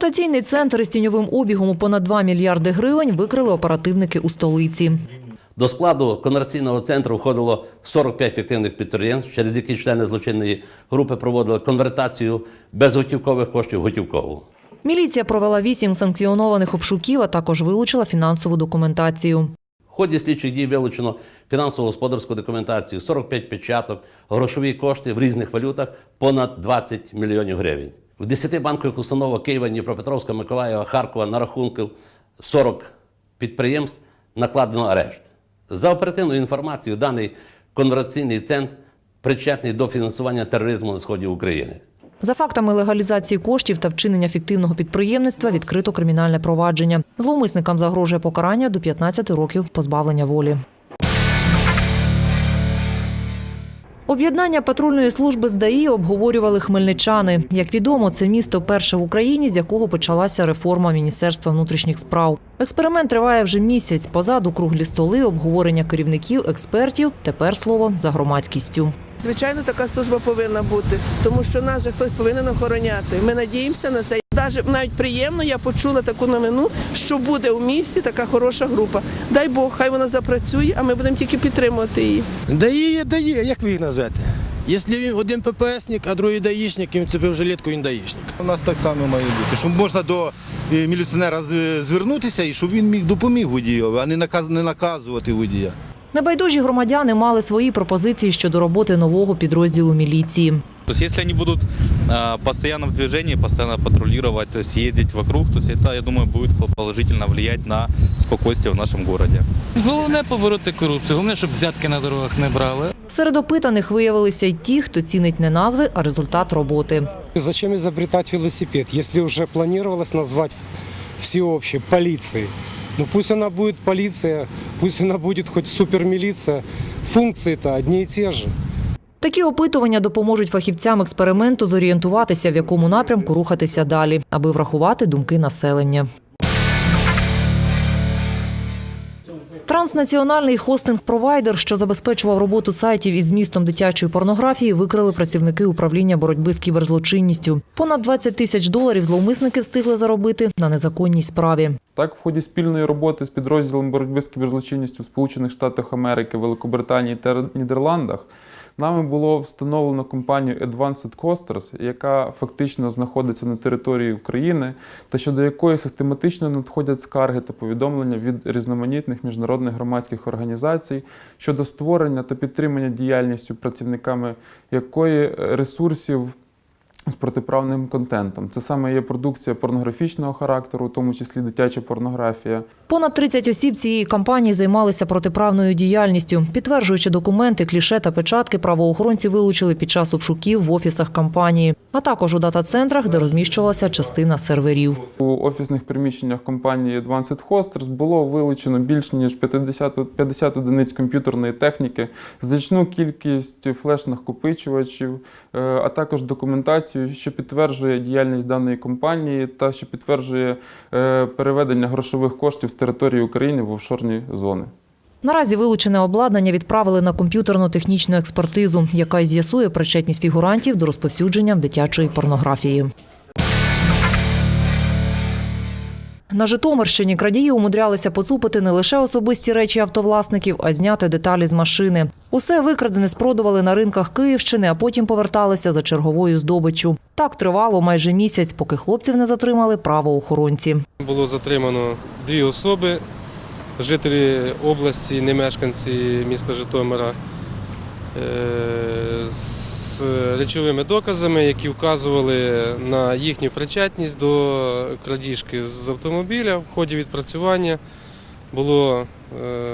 Конвертаційний центр із тіньовим обігом у понад 2 мільярди гривень викрили оперативники у столиці. До складу конверційного центру входило 45 фіктивних підприємств, через які члени злочинної групи проводили конвертацію безготівкових коштів в готівкову. Міліція провела вісім санкціонованих обшуків, а також вилучила фінансову документацію. В ході слідчих дій вилучено фінансово-господарську документацію, 45 печаток, грошові кошти в різних валютах понад 20 мільйонів гривень. В 10 банкових установах Києва, Дніпропетровська, Миколаєва, Харкова на рахунку 40 підприємств накладено арешт. За оперативною інформацією, даний конверційний центр причетний до фінансування тероризму на сході України. За фактами легалізації коштів та вчинення фіктивного підприємництва відкрито кримінальне провадження. Зловмисникам загрожує покарання до 15 років позбавлення волі. Об'єднання патрульної служби з ДАІ обговорювали хмельничани. Як відомо, це місто перше в Україні, з якого почалася реформа Міністерства внутрішніх справ. Експеримент триває вже місяць. Позаду круглі столи, обговорення керівників, експертів. Тепер слово за громадськістю. Звичайно, така служба повинна бути, тому що нас же хтось повинен охороняти. Ми надіємося на це. Навіть навіть приємно я почула таку новину, що буде у місті така хороша група. Дай Бог, хай вона запрацює, а ми будемо тільки підтримувати її. Дає, дає, як ви їх назвете? Якщо він один ППСник, а другий даїшник, він вцепив жилетку, він даїшник. У нас так само має бути, щоб можна до е, міліціонера звернутися і щоб він міг допоміг водію, а не наказ не наказувати водія. Небайдужі громадяни мали свої пропозиції щодо роботи нового підрозділу міліції. То есть если они будут э, в движении, постоянно патрулировать, то есть вокруг, то есть это, я думаю, будет положительно влиять на спокойствие в нашем городе. Головне побороти корупцію, головне, щоб взятки на дорогах не брали. Серед опитаних виявилися й ті, хто цінить не назви, а результат роботи. Зачем изобретать велосипед, если уже планировалось назвать всеобщей полицией? Ну пусть она будет полиция, пусть она будет хоть супермилиция. Функции-то одни и те же. Такі опитування допоможуть фахівцям експерименту зорієнтуватися, в якому напрямку рухатися далі, аби врахувати думки населення. Транснаціональний хостинг-провайдер, що забезпечував роботу сайтів із змістом дитячої порнографії, викрили працівники управління боротьби з кіберзлочинністю. Понад 20 тисяч доларів зловмисники встигли заробити на незаконній справі. Так, в ході спільної роботи з підрозділом боротьби з кіберзлочинністю в Сполучених Штатах Америки, Великобританії та Нідерландах нами було встановлено компанію Advanced Coasters, яка фактично знаходиться на території України, та щодо якої систематично надходять скарги та повідомлення від різноманітних міжнародних громадських організацій щодо створення та підтримання діяльністю працівниками якої е, ресурсів з протиправним контентом. Це саме є продукція порнографічного характеру, в тому числі дитяча порнографія. Понад 30 осіб цієї кампанії займалися протиправною діяльністю. Підтверджуючи документи, кліше та печатки, правоохоронці вилучили під час обшуків в офісах кампанії, а також у дата-центрах, де розміщувалася частина серверів. У офісних приміщеннях компанії Advanced Hosters було вилучено більш ніж 50, 50 одиниць комп'ютерної техніки, значну кількість флеш-накопичувачів, е, а також документацію, що підтверджує діяльність даної компанії та що підтверджує е, переведення грошових коштів з території України в офшорні зони. Наразі вилучене обладнання відправили на комп'ютерно-технічну експертизу, яка з'ясує причетність фігурантів до розповсюдження дитячої порнографії. На Житомирщині крадії умудрялися поцупити не лише особисті речі автовласників, а зняти деталі з машини. Усе викрадене спродували на ринках Київщини, а потім поверталися за черговою здобиччю. Так тривало майже місяць, поки хлопців не затримали правоохоронці. Було затримано дві особи, жителі області, не мешканці міста Житомира, е, з речовими доказами, які вказували на їхню причетність до крадіжки з автомобіля. В ході відпрацювання було е,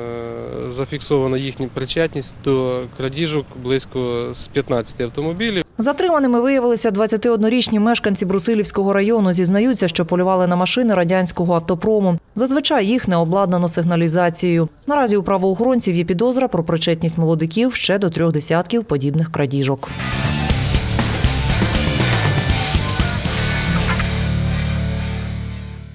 зафіксовано їхню причетність до крадіжок близько з 15 автомобілів. Затриманими виявилися 21-річні мешканці Брусилівського району. Зізнаються, що полювали на машини радянського автопрому. Зазвичай їх не обладнано сигналізацією. Наразі у правоохоронців є підозра про причетність молодиків ще до трьох десятків подібних крадіжок.